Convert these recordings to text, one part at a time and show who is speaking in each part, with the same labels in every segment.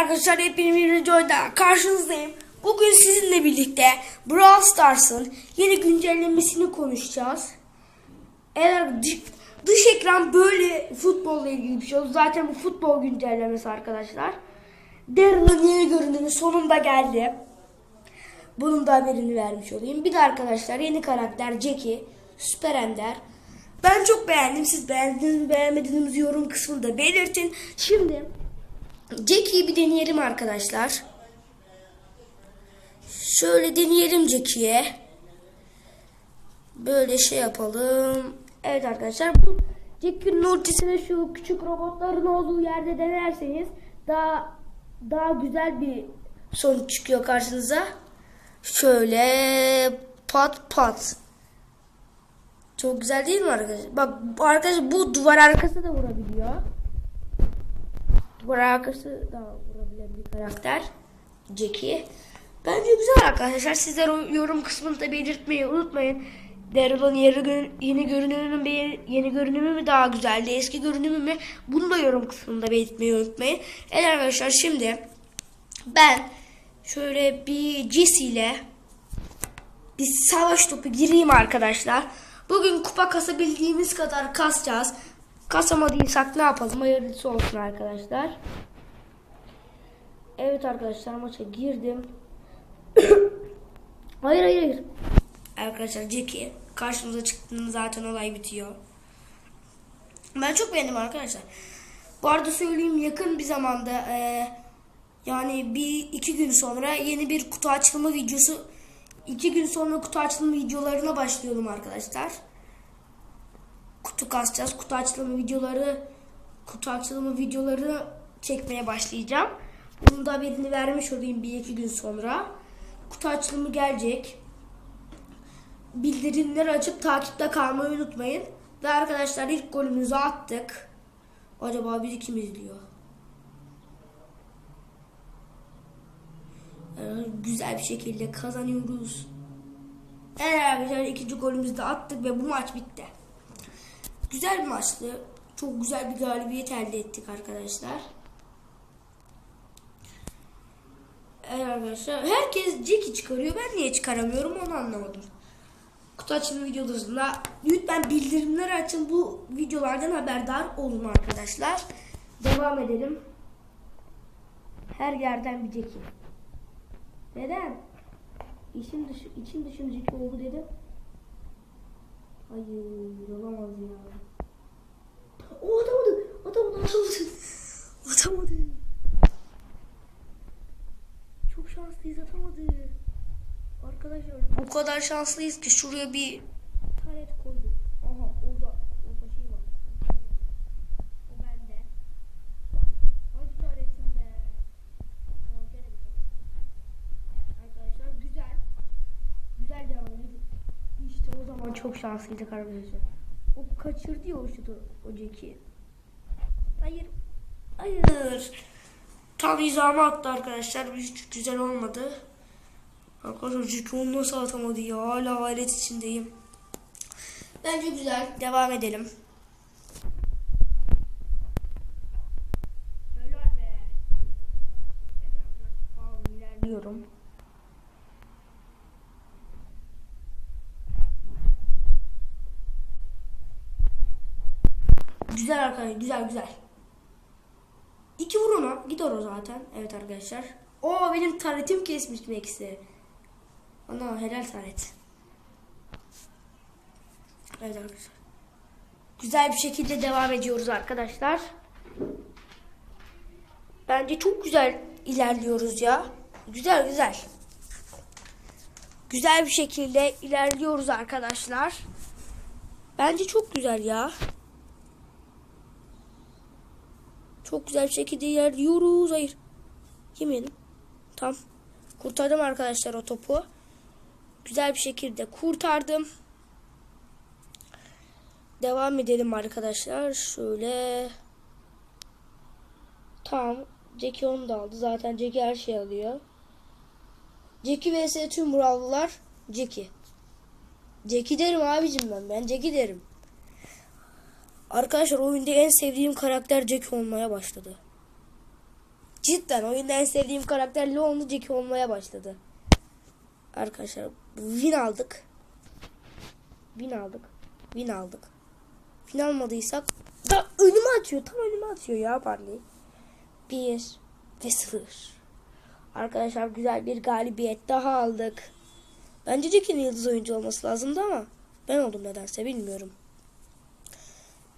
Speaker 1: arkadaşlar hepiniz bir videoyla karşınızdayım. Bugün sizinle birlikte Brawl Stars'ın yeni güncellemesini konuşacağız. Eğer dış, ekran böyle futbolla ilgili bir şey oldu. Zaten bu futbol güncellemesi arkadaşlar. Daryl'ın yeni göründüğünü sonunda geldi. Bunun da haberini vermiş olayım. Bir de arkadaşlar yeni karakter Jackie, Süper Ender. Ben çok beğendim. Siz beğendiniz mi beğenmediğiniz yorum kısmında belirtin. Şimdi Jackie'yi bir deneyelim arkadaşlar. Şöyle deneyelim Jackie'ye. Böyle şey yapalım. Evet arkadaşlar bu Jackie'nin ultisini şu küçük robotların olduğu yerde denerseniz daha daha güzel bir sonuç çıkıyor karşınıza. Şöyle pat pat. Çok güzel değil mi arkadaşlar? Bak arkadaşlar bu duvar arkası da vurabiliyor. Arkası da vurabilen bir karakter. Jackie. Bence güzel arkadaşlar. Sizler yorum kısmında belirtmeyi unutmayın. Daryl'ın yeni, yeni görünümü mü, yeni görünümü mü daha güzeldi, eski görünümü mü? Bunu da yorum kısmında belirtmeyi unutmayın. Evet arkadaşlar şimdi ben şöyle bir Jesse ile bir savaş topu gireyim arkadaşlar. Bugün kupa kasabildiğimiz kadar kasacağız. Kasamadıysak ne yapalım? Hayırlısı olsun arkadaşlar. Evet arkadaşlar maça girdim. hayır hayır hayır. Arkadaşlar Jackie karşımıza çıktığında zaten olay bitiyor. Ben çok beğendim arkadaşlar. Bu arada söyleyeyim yakın bir zamanda e, yani bir iki gün sonra yeni bir kutu açılımı videosu iki gün sonra kutu açılımı videolarına başlıyorum arkadaşlar. Kutu kasacağız. Kutu açılımı videoları kutu açılımı videoları çekmeye başlayacağım. Bunun da haberini vermiş olayım bir iki gün sonra. Kutu açılımı gelecek. Bildirimleri açıp takipte kalmayı unutmayın. Ve arkadaşlar ilk golümüzü attık. Acaba biri kim izliyor? Ee, güzel bir şekilde kazanıyoruz. Evet arkadaşlar ikinci golümüzü de attık ve bu maç bitti. Güzel bir maçtı. Çok güzel bir galibiyet elde ettik arkadaşlar. Evet arkadaşlar herkes Jackie çıkarıyor. Ben niye çıkaramıyorum onu anlamadım. Kutu açılım videolarında lütfen bildirimleri açın. Bu videolardan haberdar olun arkadaşlar. Devam edelim. Her yerden bir Jackie. Neden? İçim dışı, içim dışım Jackie oldu dedim. Hayır olamaz ya. O atamadı. Atamadı atamadı. Atamadı. Çok şanslıyız atamadı. Arkadaşlar o kadar şanslıyız ki şuraya bir taret koyduk. Aha orada orada şey var. O bende. Hadi taretim be. Aa, gene bir taret. Arkadaşlar güzel. Güzel devam ediyor. İşte o zaman çok şanslıydık arkadaşlar. O kaçırdı ya o şutu o Jack'i. Hayır. Hayır. Tam hizama attı arkadaşlar. Hiç güzel olmadı. Arkadaşlar Jack'i onu nasıl atamadı ya. Hala alet içindeyim. Bence güzel. Devam edelim. Helal be. Tamam, ilerliyorum. Güzel arkadaşlar güzel güzel. İki vur ona. Gider o zaten. Evet arkadaşlar. O benim taretim kesmiş Max'i. Ana helal taret. Evet arkadaşlar. Güzel bir şekilde devam ediyoruz arkadaşlar. Bence çok güzel ilerliyoruz ya. Güzel güzel. Güzel bir şekilde ilerliyoruz arkadaşlar. Bence çok güzel ya. Çok güzel bir şekilde ilerliyoruz. Hayır. Yemeyelim. Tam. Kurtardım arkadaşlar o topu. Güzel bir şekilde kurtardım. Devam edelim arkadaşlar. Şöyle. Tamam. Jackie onu da aldı. Zaten Jackie her şeyi alıyor. Jackie vs tüm Brawl'lar Jackie. Jackie derim abicim ben. Ben Jackie derim. Arkadaşlar oyunda en sevdiğim karakter Jack olmaya başladı. Cidden oyunda en sevdiğim karakter Leon'lu Jackie olmaya başladı. Arkadaşlar win aldık. Win aldık. Win aldık. Win almadıysak da önüme atıyor. Tam önüme atıyor ya Barley. Bir ve sıfır. Arkadaşlar güzel bir galibiyet daha aldık. Bence Jackie'nin yıldız oyuncu olması lazımdı ama ben oldum nedense bilmiyorum.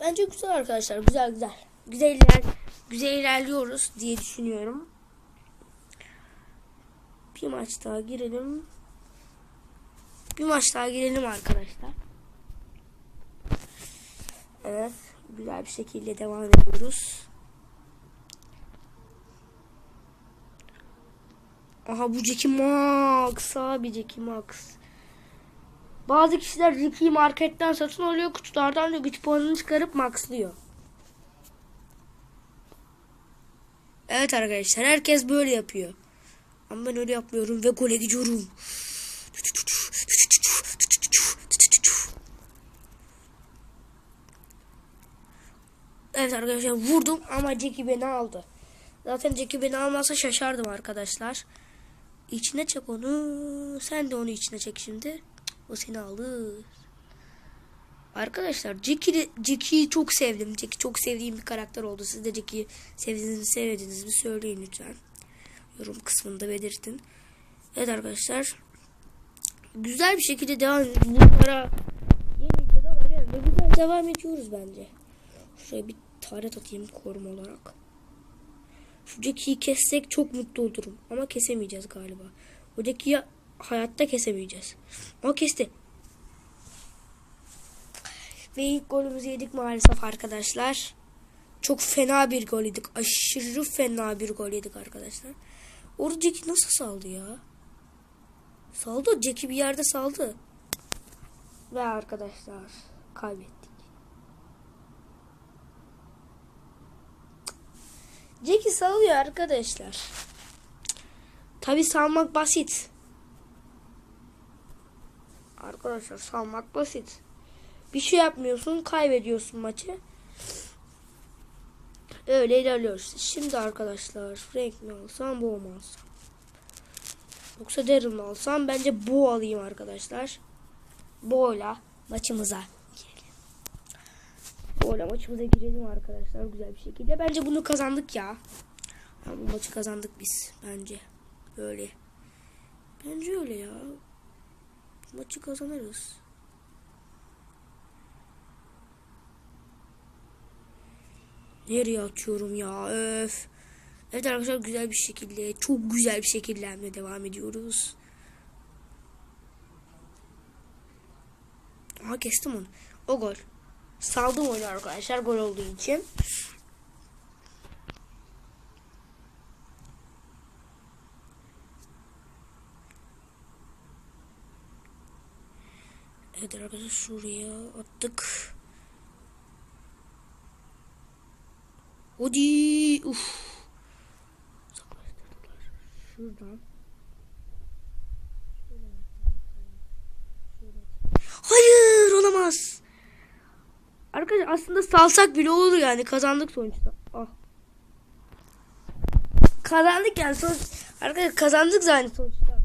Speaker 1: Bence güzel arkadaşlar. Güzel güzel. Güzel iler güzel ilerliyoruz diye düşünüyorum. Bir maç daha girelim. Bir maç daha girelim arkadaşlar. Evet. Güzel bir şekilde devam ediyoruz. Aha bu Jackie Max. Abi Jackie Max. Bazı kişiler Jackie'yi marketten satın alıyor. Kutulardan da güç puanını çıkarıp maxlıyor. Evet arkadaşlar herkes böyle yapıyor. Ama ben öyle yapmıyorum ve gole gidiyorum. Evet arkadaşlar vurdum ama Jackie beni aldı. Zaten Jackie beni almazsa şaşardım arkadaşlar. İçine çek onu. Sen de onu içine çek şimdi. O seni alır. Arkadaşlar Jackie'yi Jackie'yi çok sevdim. Jackie çok sevdiğim bir karakter oldu. Siz de Jackie'yi sevdiğiniz mi sevmediğiniz söyleyin lütfen. Yorum kısmında belirtin. Evet arkadaşlar. Güzel bir şekilde devam. Bunlara yemeyeceğiz ama de güzel devam ediyoruz bence. Şuraya bir taret atayım koruma olarak. Şu Jackie'yi kessek çok mutlu olurum. Ama kesemeyeceğiz galiba. O Jackie'yi hayatta kesemeyeceğiz. Ama kesti. Ve ilk golümüzü yedik maalesef arkadaşlar. Çok fena bir gol yedik. Aşırı fena bir gol yedik arkadaşlar. Orada Jackie nasıl saldı ya? Saldı. Jackie bir yerde saldı. Ve arkadaşlar kaybettik. Jackie salıyor arkadaşlar. Tabi salmak basit. Arkadaşlar salmak basit. Bir şey yapmıyorsun kaybediyorsun maçı. Öyle ilerliyoruz. Şimdi arkadaşlar Frank mi alsam bu mu alsam? Yoksa Daryl mı alsam? Bence bu alayım arkadaşlar. Bo'yla maçımıza girelim. Bo'yla maçımıza girelim arkadaşlar güzel bir şekilde. Bence bunu kazandık ya. ya bu maçı kazandık biz bence. Öyle. Bence öyle ya. Maçı kazanırız. Nereye atıyorum ya öf. Evet arkadaşlar güzel bir şekilde çok güzel bir de devam ediyoruz. Aha kestim onu. O gol. Saldım oyunu arkadaşlar gol olduğu için. Evet arkadaşlar şuraya attık. Hadi. Uf. Şuradan. Hayır olamaz. Arkadaşlar aslında salsak bile olur yani kazandık sonuçta. Ah. Kazandık yani sonuç. Arkadaşlar kazandık zaten sonuçta.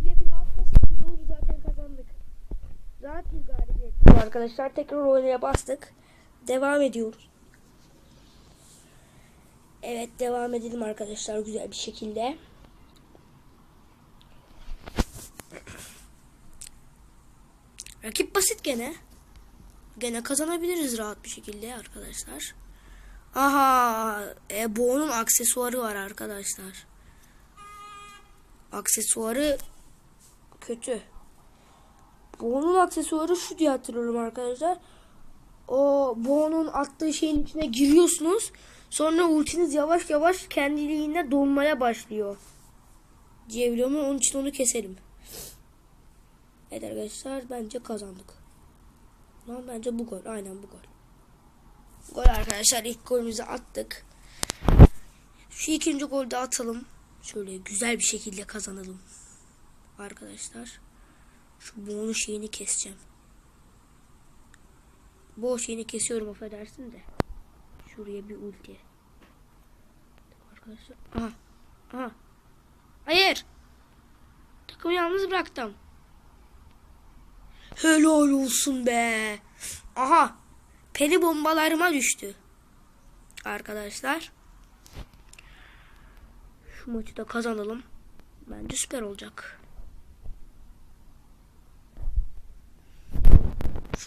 Speaker 1: Bile bile atmasak bile olur zaten kazandık. Rahat bir galibiyet. Arkadaşlar tekrar oynaya bastık. Devam ediyoruz. Evet devam edelim arkadaşlar güzel bir şekilde. Rakip basit gene. Gene kazanabiliriz rahat bir şekilde arkadaşlar. Aha, e, bu onun aksesuarı var arkadaşlar. Aksesuarı kötü. Bu onun aksesuarı şu diye hatırlıyorum arkadaşlar. O bu onun attığı şeyin içine giriyorsunuz. Sonra ultiniz yavaş yavaş kendiliğinde dolmaya başlıyor. Diyebiliyorum onun için onu keselim. Evet arkadaşlar bence kazandık. Lan bence bu gol. Aynen bu gol. Gol arkadaşlar ilk golümüzü attık. Şu ikinci golü de atalım. Şöyle güzel bir şekilde kazanalım. Arkadaşlar. Şu boğunu şeyini keseceğim. Boğ şeyini kesiyorum affedersin de. Şuraya bir ulti. arkadaşlar. Aha. Aha. Hayır. Takımı yalnız bıraktım. Helal olsun be. Aha. Peri bombalarıma düştü. Arkadaşlar. Şu maçı da kazanalım. Bence süper olacak.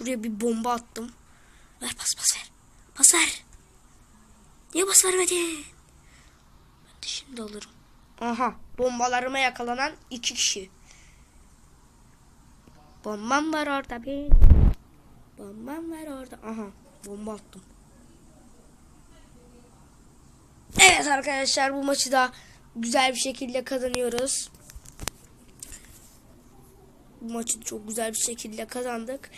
Speaker 1: Şuraya bir bomba attım. Ver pas pas ver. Pas ver. Niye pas vermedin? Ben de şimdi alırım. Aha bombalarıma yakalanan iki kişi. Bombam var orada bir. Bombam var orada. Aha bomba attım. Evet arkadaşlar bu maçı da güzel bir şekilde kazanıyoruz. Maçı çok güzel bir şekilde kazandık.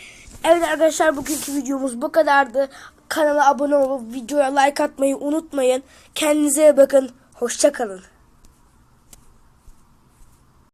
Speaker 1: Evet arkadaşlar bugünkü videomuz bu kadardı. Kanala abone olup videoya like atmayı unutmayın. Kendinize bakın. Hoşçakalın.